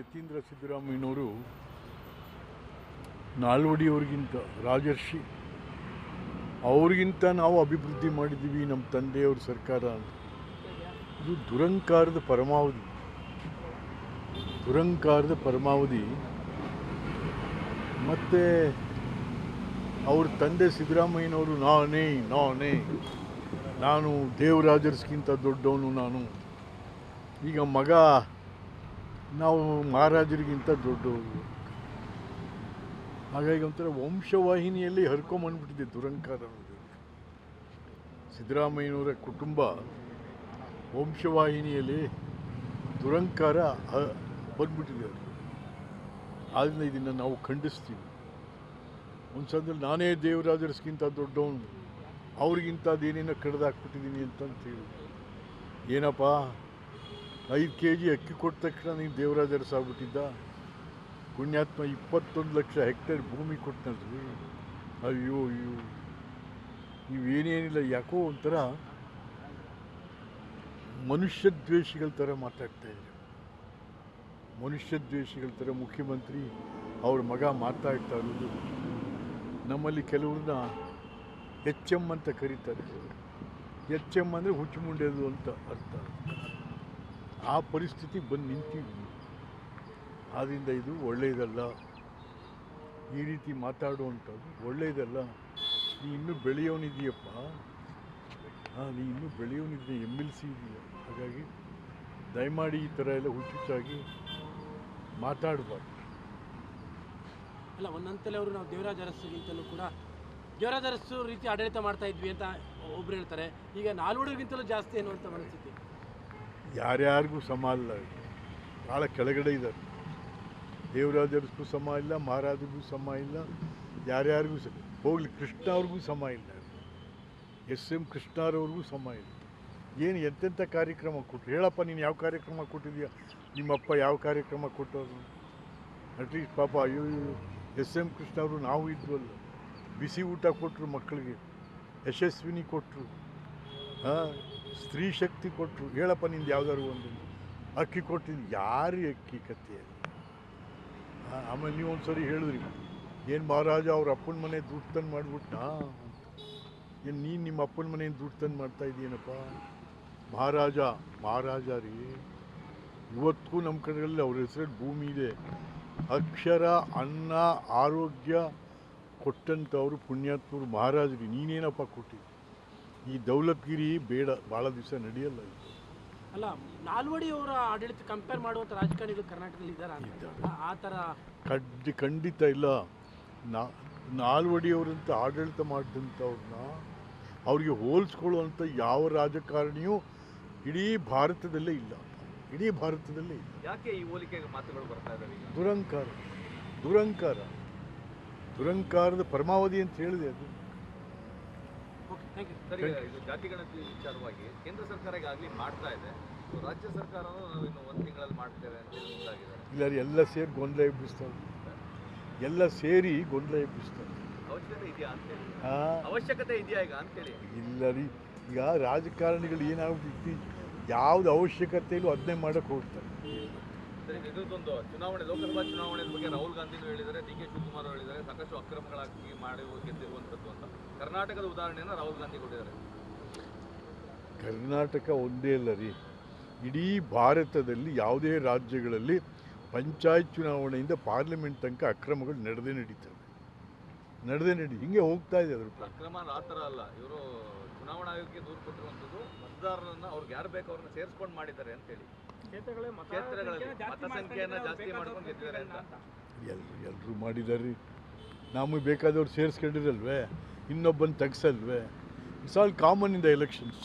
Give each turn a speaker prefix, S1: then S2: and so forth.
S1: ಯತೀಂದ್ರ ಸಿದ್ದರಾಮಯ್ಯನವರು ನಾಲ್ವಡಿಯವ್ರಿಗಿಂತ ರಾಜರ್ಷಿ. ಅವ್ರಿಗಿಂತ ನಾವು ಅಭಿವೃದ್ಧಿ ಮಾಡಿದ್ದೀವಿ ನಮ್ಮ ತಂದೆಯವ್ರ ಸರ್ಕಾರ ಇದು ದುರಂಕಾರದ ಪರಮಾವಧಿ. ದುರಂಕಾರದ ಪರಮಾವಧಿ. ಮತ್ತು ಅವ್ರ ತಂದೆ ಸಿದ್ದರಾಮಯ್ಯನವರು, ನಾನೇ ನಾನೇ. ನಾನು ದೇವರಾಜರ್ಸ್ಗಿಂತ ದೊಡ್ಡವನು ನಾನು. ಈಗ ಮಗ ನಾವು ಮಹಾರಾಜರಿಗಿಂತ ದೊಡ್ಡವರು. ಹಾಗಾಗಿ ಒಂಥರ ವಂಶವಾಹಿನಿಯಲ್ಲಿ ಹರ್ಕೊಂಬಂದ್ಬಿಟ್ಟಿದೆ ದುರಂಕಾರ ಸಿದ್ದರಾಮಯ್ಯನವರ ಕುಟುಂಬ ವಂಶವಾಹಿನಿಯಲ್ಲಿ ದುರಂಕಾರ ಬಂದ್ಬಿಟ್ಟಿದೆ ಆದ್ದರಿಂದ ಇದನ್ನು ನಾವು ಖಂಡಿಸ್ತೀವಿ. ಒಂದು ಸದ್ದಲ್ಲಿ ನಾನೇ ದೇವರಾಜರ್ಸ್ಗಿಂತ ದೊಡ್ಡವನು. ಅವ್ರಿಗಿಂತ ಅದೇನೇನೋ ಕಡ್ದಾಕ್ಬಿಟ್ಟಿದ್ದೀನಿ ಅಂತಂತೇಳಿ. ಏನಪ್ಪ? ಐದು ಕೆ ಜಿ ಅಕ್ಕಿ ಕೊಟ್ಟ ತಕ್ಷಣ ನೀನು ದೇವರಾಜರ್ಸ್ ಆಗ್ಬಿಟ್ಟಿದ್ದ ಪುಣ್ಯಾತ್ಮ ಇಪ್ಪತ್ತೊಂದು ಲಕ್ಷ ಹೆಕ್ಟೇರ್ ಭೂಮಿ ಕೊಟ್ಟನಲ್ರಿ. ಅಯ್ಯೋ ಅಯ್ಯೋ. ನೀವೇನೇನಿಲ್ಲ ಯಾಕೋ ಒಂಥರ ಮನುಷ್ಯ ದ್ವೇಷಿಗಳ ಥರ ಮಾತಾಡ್ತಾ ಇದ್ದೀವಿ ಮನುಷ್ಯ ದ್ವೇಷಿಗಳ ಥರ ಮುಖ್ಯಮಂತ್ರಿ ಅವ್ರ ಮಗ ಮಾತಾಡ್ತಾ ಇರೋದು. ನಮ್ಮಲ್ಲಿ ಕೆಲವ್ರನ್ನ ಎಚ್ ಎಂ ಅಂತ ಕರೀತಾರೆ. ಎಚ್ ಎಂ ಅಂದರೆ ಹುಚ್ಚುಮುಂಡೆದು ಅಂತ ಅರ್ಥ. ಆ ಪರಿಸ್ಥಿತಿ ಬಂದು ನಿಂತಿದ್ವಿ ಆದ್ದರಿಂದ ಇದು ಒಳ್ಳೆಯದಲ್ಲ ಈ ರೀತಿ ಮಾತಾಡುವಂಥದ್ದು ಒಳ್ಳೆಯದಲ್ಲ ನೀ ಇನ್ನೂ ಬೆಳೆಯೋನಿದೆಯಪ್ಪ ಹಾಂ, ನೀ ಇನ್ನೂ ಬೆಳೆಯೋನಿದ್ದೆ ಎಂ ಎಲ್ ಸಿ ಇದೆಯ. ಹಾಗಾಗಿ ದಯಮಾಡಿ ಈ ಥರ ಎಲ್ಲ ಹುಚ್ಚುಚ್ಚಾಗಿ ಮಾತಾಡಬಾರ್ದು.
S2: ಅಲ್ಲ ಒಂದಂತಲೇ ಅವರು ನಾವು ದೇವರಾಜ ಅರಸುಗಿಂತಲೂ ಕೂಡ ದೇವರಾಜ ಅರಸು ರೀತಿ ಆಡಳಿತ ಮಾಡ್ತಾ ಇದ್ವಿ ಅಂತ ಒಬ್ರು ಹೇಳ್ತಾರೆ. ಈಗ ನಾಲ್ವಡಿಗಿಂತಲೂ ಜಾಸ್ತಿ ಏನು ಅಂತ ಮನಸ್ಥಿತಿ?
S1: ಯಾರ್ಯಾರಿಗೂ ಸಮ ಇಲ್ಲ ಭಾಳ ಕೆಳಗಡೆ ಇದ್ದಾರೆ. ದೇವರಾಜರಿಗೂ ಸಮ ಇಲ್ಲ, ಮಹಾರಾಜರಿಗೂ ಸಮ ಇಲ್ಲ, ಯಾರ್ಯಾರಿಗೂ ಸ ಹೋಗ್ಲಿ, ಕೃಷ್ಣ ಅವ್ರಿಗೂ ಸಮ ಇಲ್ಲ. ಎಸ್ ಎಂ ಕೃಷ್ಣರವ್ರಿಗೂ ಸಮ ಇಲ್ಲ. ಏನು ಎಂತೆಂಥ ಕಾರ್ಯಕ್ರಮ ಕೊಟ್ಟರು ಹೇಳಪ್ಪ, ನೀನು ಯಾವ ಕಾರ್ಯಕ್ರಮ ಕೊಟ್ಟಿದ್ಯಾ ನಿಮ್ಮಪ್ಪ ಯಾವ ಕಾರ್ಯಕ್ರಮ ಕೊಟ್ಟವರು? ಅಟ್ಲೀಸ್ಟ್ ಪಾಪ, ಅಯ್ಯೋ, ಎಸ್ ಎಂ ಕೃಷ್ಣ ಅವರು ನಾವು ಇದ್ವಲ್ಲ. ಬಿಸಿ ಊಟ ಕೊಟ್ಟರು ಮಕ್ಕಳಿಗೆ. ಯಶಸ್ವಿನಿ ಕೊಟ್ಟರು ಹಾಂ? ಸ್ತ್ರೀ ಶಕ್ತಿ ಕೊಟ್ಟರು ಹೇಳಪ್ಪ ನಿಂದು ಯಾವ್ದಾದ್ರು ಒಂದು ಅಕ್ಕಿ ಕೊಟ್ಟಿದ್ದು ಯಾರು ಅಕ್ಕಿ ಕಥೆಯಲ್ಲಿ ಆಮೇಲೆ ನೀವು ಒಂದು ಸರಿ ಹೇಳಿದ್ರಿ, ಏನು ಮಹಾರಾಜ ಅವ್ರ ಅಪ್ಪನ ಮನೆ ದುಡ್ಡು ತಂದು ಮಾಡಿಬಿಟ್ನಾ ಏನು ನೀನು ನಿಮ್ಮ ಅಪ್ಪನ ಮನೆಯಿಂದ ದುಡ್ಡು ತಂದು ಮಾಡ್ತಾ ಇದೀಯನಪ್ಪ ಮಹಾರಾಜ ಮಹಾರಾಜ ರೀ ಇವತ್ತಿಗೂ ನಮ್ಮ ಕಡೆಗಳಲ್ಲಿ ಅವ್ರ ಹೆಸರಲ್ಲಿ ಭೂಮಿ ಇದೆ. ಅಕ್ಷರ, ಅನ್ನ, ಆರೋಗ್ಯ ಕೊಟ್ಟಂಥವ್ರು ಪುಣ್ಯಾತ್ಮರು ಮಹಾರಾಜರಿ ನೀನೇನಪ್ಪ ಕೊಟ್ಟಿದ್ದಿ? ಈ ದೌಲತ್ಗಿರಿ ಬೇಡ ಭಾಳ ದಿವಸ ನಡೆಯಲ್ಲ ಇದು.
S2: ಅಲ್ಲ ನಾಲ್ವಡಿ ಅವರ ಆಡಳಿತ ಕಂಪೇರ್ ಮಾಡುವಂಥ ರಾಜಕಾರಣಿಗಳು ಕರ್ನಾಟಕದಲ್ಲಿ ಇದ್ದಾರಾ? ಅಂತ.
S1: ಇದ್ದಾರೆ.
S2: ಆ- ಥರ
S1: ಖಂಡಿ ಖಂಡಿತ ಇಲ್ಲ. ನಾ ನಾಲ್ವಡಿಯವರಂತ ಆಡಳಿತ ಮಾಡಿದಂಥವ್ರನ್ನ ಅವ್ರಿಗೆ ಹೋಲಿಸ್ಕೊಳ್ಳುವಂಥ ಯಾವ ರಾಜಕಾರಣಿಯೂ ಇಡೀ ಭಾರತದಲ್ಲೇ ಇಲ್ಲ. ಇಡೀ ಭಾರತದಲ್ಲೇ ಇಲ್ಲ.
S3: ಯಾಕೆ ಈ ಹೋಲಿಕೆ ಮಾತುಗಳು ಬರ್ತಾ ಇದಾವೆ
S1: ದುರಂಕಾರ. ದುರಂಕಾರ. ದುರಂಕಾರದ ಪರಮಾವಧಿ ಅಂತ ಹೇಳಿದೆ ಅದು.
S3: ಸರಿ ಇದು ಜಾತಿ ಗಣತಿ ವಿಚಾರವಾಗಿ ಕೇಂದ್ರ ಸರ್ಕಾರ ಈಗಾಗಲೇ ಮಾಡ್ತಾ ಇದೆ. ರಾಜ್ಯ ಸರ್ಕಾರನೂ ನಾವು ಇನ್ನು ಒಂದು ತಿಂಗಳಲ್ಲಿ ಮಾಡ್ತೇವೆ ಅಂತ ಮುಂದಾಗಿದ್ದಾರೆ.
S1: ಇಲ್ಲ ರೀ, ಎಲ್ಲ ಸೇರಿ ಗೊಂದಲ ಎಬ್ಬಿಸ್ತಾರೆ ಎಲ್ಲ ಸೇರಿ ಗೊಂದಲ ಎಬ್ಬಿಸ್ತಾರೆ
S3: ಅವಶ್ಯಕತೆ ಇದೆಯಾ ಅಂತೇಳಿ ಅವಶ್ಯಕತೆ ಇದೆಯಾ ಈಗ ಅಂತೇಳಿ
S1: ಇಲ್ಲ ರೀ. ಈಗ ರಾಜಕಾರಣಿಗಳು ಏನಾಗ್ಬಿಟ್ಟು ಯಾವ್ದು ಅವಶ್ಯಕತೆ ಇಲ್ಲೋ ಅದನ್ನೇ ಮಾಡಕ್ಕೆ ಹೋಗ್ತಾರೆ.
S3: ಸರಿ ಇದೊಂದು ಚುನಾವಣೆ ಲೋಕಸಭಾ ಚುನಾವಣೆ ಬಗ್ಗೆ ರಾಹುಲ್ ಗಾಂಧಿನೂ ಹೇಳಿದ್ದಾರೆ ಡಿ ಕೆ ಶಿವಕುಮಾರ್ ಹೇಳಿದ್ದಾರೆ ಸಾಕಷ್ಟು ಅಕ್ರಮಗಳಾಗಿ ಮಾಡಿ ಗೆದ್ದಿರುವಂಥದ್ದು ಅಂತ. ಕರ್ನಾಟಕದ ಉದಾಹರಣೆಯನ್ನು ರಾಹುಲ್ ಗಾಂಧಿ ಕೊಟ್ಟಿದ್ದಾರೆ.
S1: ಕರ್ನಾಟಕ ಒಂದೇ ಅಲ್ಲ ರೀ. ಇಡೀ ಭಾರತದಲ್ಲಿ ಯಾವುದೇ ರಾಜ್ಯಗಳಲ್ಲಿ ಪಂಚಾಯತ್ ಚುನಾವಣೆಯಿಂದ ಪಾರ್ಲಿಮೆಂಟ್ ತನಕ ಅಕ್ರಮಗಳು ನಡೆದೇ ನಡೀತವೆ. ನಡೆದೇ ನಡಿ ಹಿಂಗೆ ಹೋಗ್ತಾ ಇದೆ ಅದ್ರ.
S3: ಅಕ್ರಮ ಆ ಥರ ಅಲ್ಲ. ಇವರು ಚುನಾವಣಾ ಆಯೋಗಕ್ಕೆ ದೂರು ಕೊಟ್ಟಿರುವಂಥದ್ದು ಮತದಾರರನ್ನು ಅವ್ರಿಗೆ ಯಾರು ಬೇಕು ಅವ್ರನ್ನ ಸೇರಿಸ್ಕೊಂಡು ಮಾಡಿದ್ದಾರೆ ಅಂತೇಳಿ ಕ್ಷೇತ್ರಗಳಲ್ಲಿ ಮತ ಸಂಖ್ಯೆಯನ್ನ ಜಾಸ್ತಿ ಮಾಡ್ಕೊಂಡು ಗೆದ್ದಿದ್ದಾರೆ ಅಂತ.
S1: ಎಲ್ರು ಎಲ್ಲರೂ ಮಾಡಿದಾರೆ ನಮಗೆ ಬೇಕಾದವ್ರು ಸೇರಿಸ್ಕೊಂಡಿರಲ್ವೇ? ಇನ್ನೊಬ್ಬನ ತೆಗ್ಸಲ್ವೇ? It's all common in the elections